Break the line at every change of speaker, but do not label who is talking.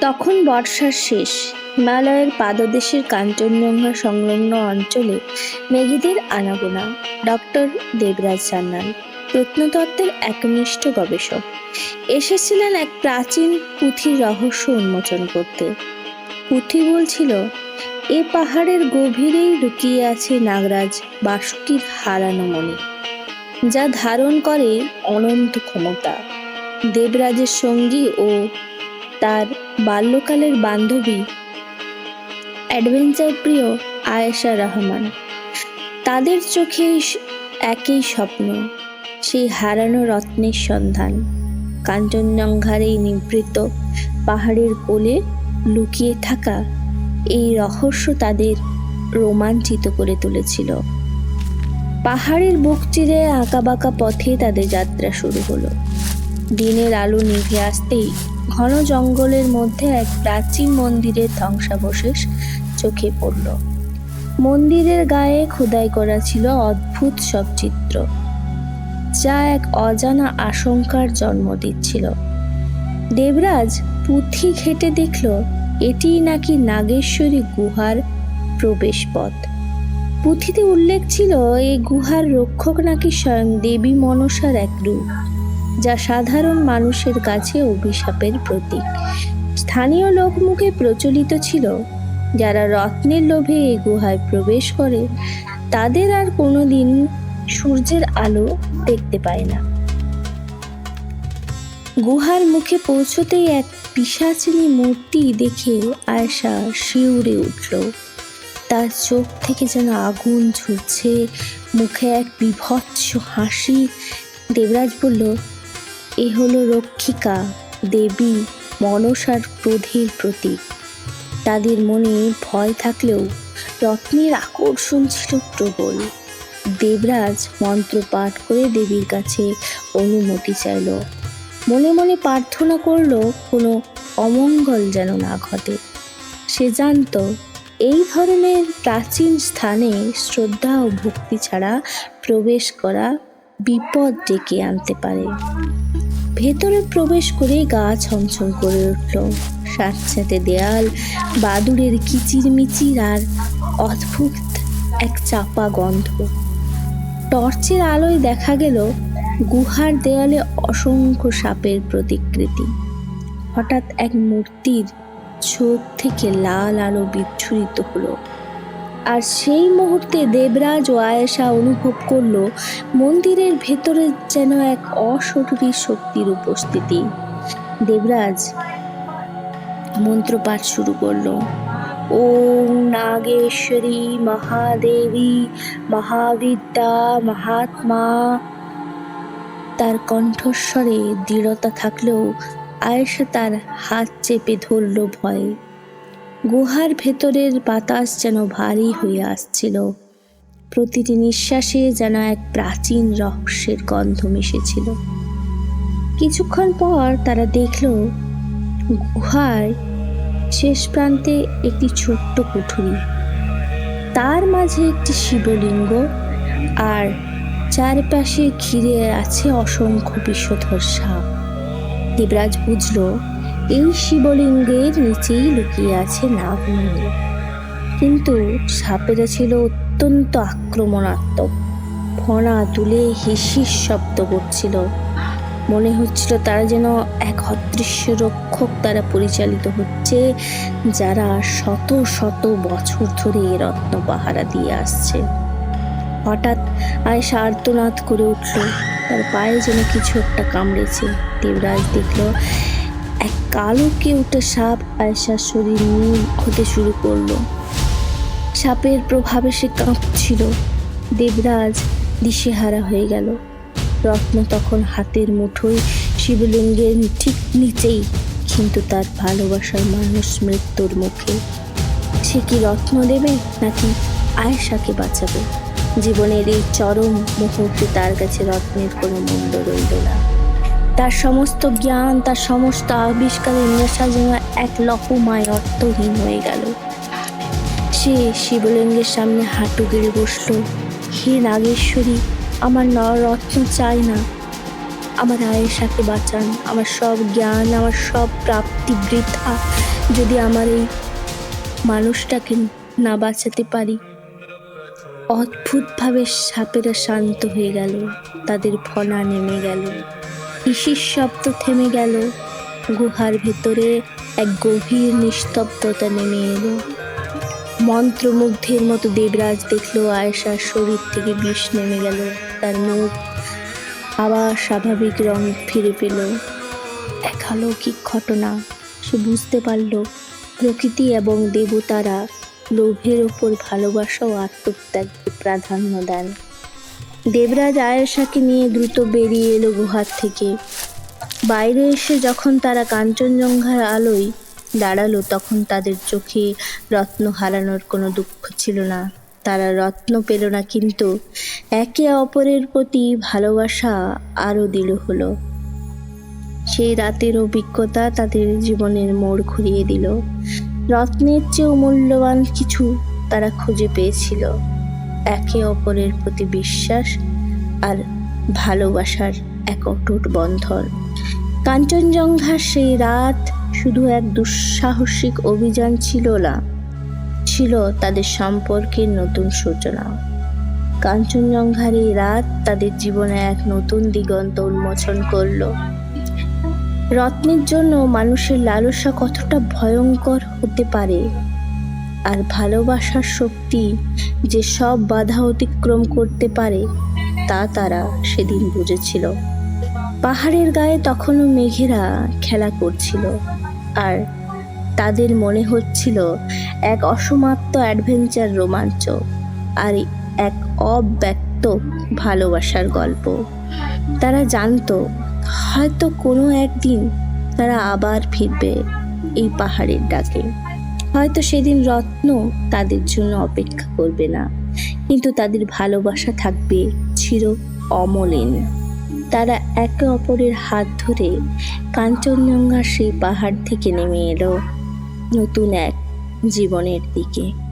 তখন বর্ষার শেষ। হিমালয়ের পাদদেশের কাঞ্চনজঙ্ঘা সংলগ্ন অঞ্চলে মেঘেদের আনাগোনা, ডক্টর দেবরাজ সান্যাল প্রত্নতত্ত্বের একনিষ্ঠ গবেষক। এসেছিলেন এক প্রাচীন পুঁথির রহস্য উন্মোচন করতে। পুঁথি বলছিল, এ পাহাড়ের গভীরেই লুকিয়ে আছে নাগরাজ বাসুকির হারানো মণি, যা ধারণ করে অনন্ত ক্ষমতা। দেবরাজের সঙ্গী ও তার বাল্যকালের বান্ধবী অ্যাডভেঞ্চার প্রিয় আয়েশা রহমান। তাদের চোখে একই স্বপ্ন, সেই হারানো রত্নের সন্ধান। কাঞ্চনজঙ্ঘার এই নিভৃত পাহাড়ের কোলে লুকিয়ে থাকা এই রহস্য তাদের রোমাঞ্চিত করে তুলেছিল। পাহাড়ের বুক চিরে আঁকাবাঁকা পথে তাদের যাত্রা শুরু হলো। দিনের আলো নিভে আসতেই ঘন জঙ্গলের মধ্যে এক প্রাচীন মন্দিরের ধ্বংসাবশেষ চোখে পড়ল। মন্দিরের গায়ে খোদাই করা ছিল অদ্ভুত সব চিত্র, যা এক অজানা আশঙ্কার জন্ম দিচ্ছিল। দেবরাজ পুঁথি ঘেটে দেখল এটি নাকি নাগেশ্বরী গুহার প্রবেশপথ। পুঁথিতে উল্লেখ ছিল এই গুহার রক্ষক নাকি স্বয়ং দেবী মনসার এক রূপ। যা সাধারণ মানুষের কাছে অভিশাপের প্রতীক। স্থানীয় লোকমুখে প্রচলিত ছিল, যারা রত্নের লোভে এই গুহায় প্রবেশ করে, তাদের আর কোনোদিন সূর্যের আলো দেখতে পায় না। গুহার মুখে পৌঁছতেই এক পিসাচিনী মূর্তি দেখে আয়সা শিউরে উঠল। তার চোখ থেকে যেন আগুন ঝরছে, মুখে এক বিভৎস হাসি। দেবরাজ বলল এ হলো রক্ষিকা, দেবী, মনসার ক্রোধের প্রতীক। তাদের মনে ভয় থাকলেও রত্নের আকর্ষণ ছিল প্রবল। দেবরাজ মন্ত্র পাঠ করে দেবীর কাছে অনুমতি চাইল। মনে মনে প্রার্থনা করল কোনো অমঙ্গল যেন না ঘটে। সে জানতো এই ধরনের প্রাচীন স্থানে শ্রদ্ধা ও ভক্তি ছাড়া প্রবেশ করা বিপদ ডেকে আনতে পারে। ভেতরে প্রবেশ করে গা ছমছম করে উঠল। সাথে দেয়াল, বাদুড়ের কিচিরমিচির আর অদ্ভুত এক চাপা গন্ধ। টর্চের আলোয় দেখা গেল গুহার দেয়ালে অসংখ্য সাপের প্রতিকৃতি। হঠাৎ এক মূর্তির চোখ থেকে লাল আলো বিচ্ছুরিত হলো। আর সেই মুহূর্তে দেবরাজ ও আয়েশা অনুভব করল মন্দিরের ভেতরে যেন এক অশরীরী শক্তির উপস্থিতি। দেবরাজ মন্ত্রপাঠ শুরু করল। ওম নাগেশ্বরী মহাদেবী মহাবিদ্যা মহাত্মা। তার কণ্ঠস্বরে দৃঢ়তা থাকলেও আয়েশা তার হাত চেপে ধরল ভয়ে। গুহার ভেতরের বাতাস যেন ভারী হয়ে আসছিল। প্রতিটি নিঃশ্বাসে যেন এক প্রাচীন রহস্যের গন্ধ মিশেছিল। কিছুক্ষণ পর তারা দেখল, গুহার শেষ প্রান্তে একটি ছোট্ট কুঠুরি তার মাঝে একটি শিবলিঙ্গ আর চারপাশে ঘিরে আছে অসংখ্য বিষধর সাপ। দেবরাজ বুঝল এই শিবলিঙ্গের নিচেই লুকিয়ে আছে নাগমণি। কিন্তু সাপেরা ছিল অত্যন্ত আক্রমণাত্মক। ফণা তুলে হিসিস শব্দ করছিল। মনে হচ্ছিল তারা যেন এক অদৃশ্য রক্ষক দ্বারা পরিচালিত হচ্ছে, যারা শত শত বছর ধরে এ রত্ন পাহারা দিয়ে আসছে। হঠাৎ আয়েশা আর্তনাদ করে উঠল। তার পায়ে যেন কিছু একটা কামড়েছে। দেবরাজ দেখল এক কালো কেউটে সাপ আয়েশার শরীর নীল হতে শুরু করল। সাপের প্রভাবে সে কাঁপছিল। দেবরাজ দিশেহারা হয়ে গেল। রত্ন তখন হাতের মুঠোয় শিবলিঙ্গের ঠিক নিচেই, কিন্তু তার ভালোবাসার মানুষ মৃত্যুর মুখে। সে কি রত্ন দেবে নাকি আয়েশাকে বাঁচাবে? জীবনের এই চরম মুহূর্তে তার কাছে রত্নের কোনো মূল্য রইল না। তার সমস্ত জ্ঞান, তার সমস্ত আবিষ্কারের নেশা যেন এক লহমায় অর্থহীন হয়ে গেল। সে শিবলিঙ্গের সামনে হাঁটু গেড়ে বসল। হে নাগেশ্বরী, আমার নররত্ন চাই না। আমার আয়েশাকে বাঁচান। আমার সব জ্ঞান, আমার সব প্রাপ্তি বৃথা। যদি আমার এই মানুষটাকে না বাঁচাতে পারি, অদ্ভুতভাবে সাপেরা শান্ত হয়ে গেল। তাদের ফনা নেমে গেল। হিসির শব্দ থেমে গেল। গুহার ভেতরে এক গভীর নিস্তব্ধতা নেমে এলো। মন্ত্রমুগ্ধের মতো দেবরাজ দেখল আয়েশার শরীর থেকে বিষ নেমে গেল। তার মুখ আবার স্বাভাবিক রং ফিরে পেল। এক অলৌকিক ঘটনা। সে বুঝতে পারল, প্রকৃতি এবং দেবতারা লোভের ওপর ভালোবাসা ও আত্মত্যাগকে প্রাধান্য দেন। দেবরাজ আয়েশাকে নিয়ে দ্রুত বেরিয়ে এলো গুহার থেকে। বাইরে এসে যখন তারা কাঞ্চনজঙ্ঘার আলোয় দাঁড়াল, তখন তাদের চোখে রত্ন হারানোর কোনো দুঃখ ছিল না। তারা রত্ন পেল না, কিন্তু একে অপরের প্রতি ভালোবাসা আরও দৃঢ় হলো। সেই রাতের অভিজ্ঞতা তাদের জীবনের মোড় ঘুরিয়ে দিল। রত্নের চেয়েও মূল্যবান কিছু তারা খুঁজে পেয়েছিল। একে অপরের প্রতি বিশ্বাস আর ভালোবাসার এক অটুট বন্ধন। কাঞ্চনজঙ্ঘার সেই রাত শুধু এক দুঃসাহসিক অভিযান ছিল না, ছিল তাদের সম্পর্কের নতুন সূচনা। কাঞ্চনজঙ্ঘার এই রাত তাদের জীবনে এক নতুন দিগন্ত উন্মোচন করল। রত্নের জন্য মানুষের লালসা কতটা ভয়ঙ্কর হতে পারে আর ভালোবাসার শক্তি যে সব বাধা অতিক্রম করতে পারে, তা তারা সেদিন বুঝেছিল। পাহাড়ের গায়ে তখনও মেঘেরা খেলা করছিল আর তাদের মনে হচ্ছিল এক অসমাপ্ত অ্যাডভেঞ্চার রোমাঞ্চ আর এক অব্যক্ত ভালোবাসার গল্প। তারা জানতো, হয়তো কোনো একদিন তারা আবার ফিরবে এই পাহাড়ের ডাকে। হয়তো সেদিন রত্ন তাদের জন্য অপেক্ষা করবে না। কিন্তু তাদের ভালোবাসা থাকবে চির অমলিন। তারা একে অপরের হাত ধরে কাঞ্চনজঙ্ঘা সেই পাহাড় থেকে নেমে এলো নতুন এক জীবনের দিকে।